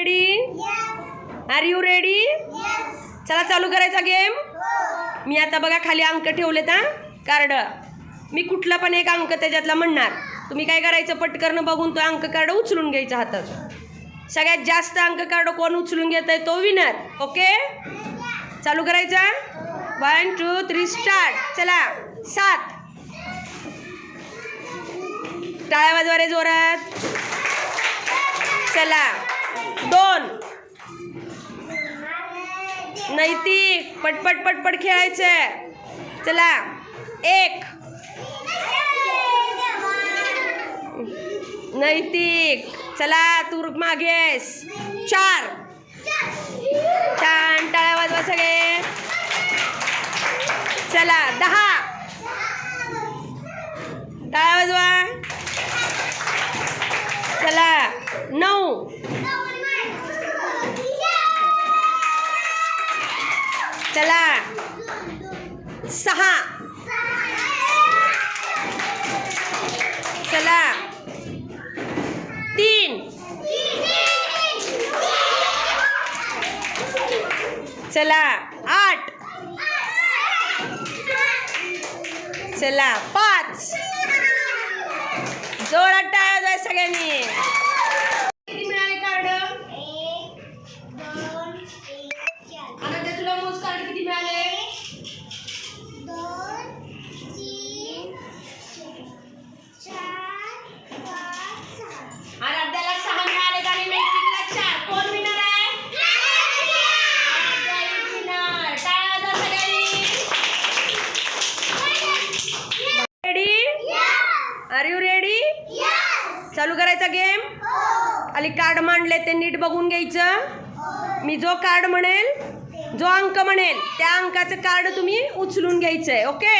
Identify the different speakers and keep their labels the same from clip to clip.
Speaker 1: Ready R you ready चला चालू करायचा गेम मी आता बघा खाली अंक ठेवलेत हा? कार्ड मी कुठला पण एक अंक त्याच्यातला म्हणणार. तुम्ही काय करायचं पटकन बघून तो अंक कार्ड उचलून घ्यायचा हातात. सगळ्यात जास्त अंक कार्ड कोण उचलून घेत आहे तो विनर ओके चालू करायचा? वन टू थ्री स्टार्ट चला सात. टाळ्या वाजवा रे जोरात. चला. दोन. नैतिक पटपट पटपट खेळायचे. चला. एक. नैतिक चला तू मागेस. चार. छान टाळ्या वाजवा सगळे. चला दहा. टाळ्या वाजवा. चला नऊ. चला. सहा. चला. तीन. चला. आठ. चला. पाच. जोरात टाळा जाय सगळ्यांनी. चालू करायचा गेम? खाली कार्ड मांडले ते नीट बघून घ्यायचं. मी जो कार्ड म्हणेल जो अंक म्हणेल त्या अंकाचं कार्ड तुम्ही उचलून घ्यायचं आहे ओके?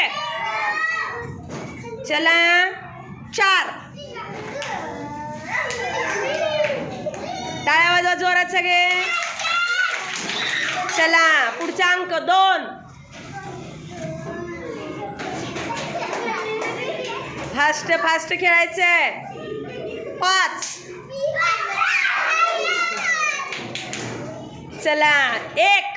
Speaker 1: चला चार. टाळ्या वाजवा जोरात सगळे. चला पुढचा अंक दोन. फास्ट फास्ट खेळायचंय. पाच. चला एक.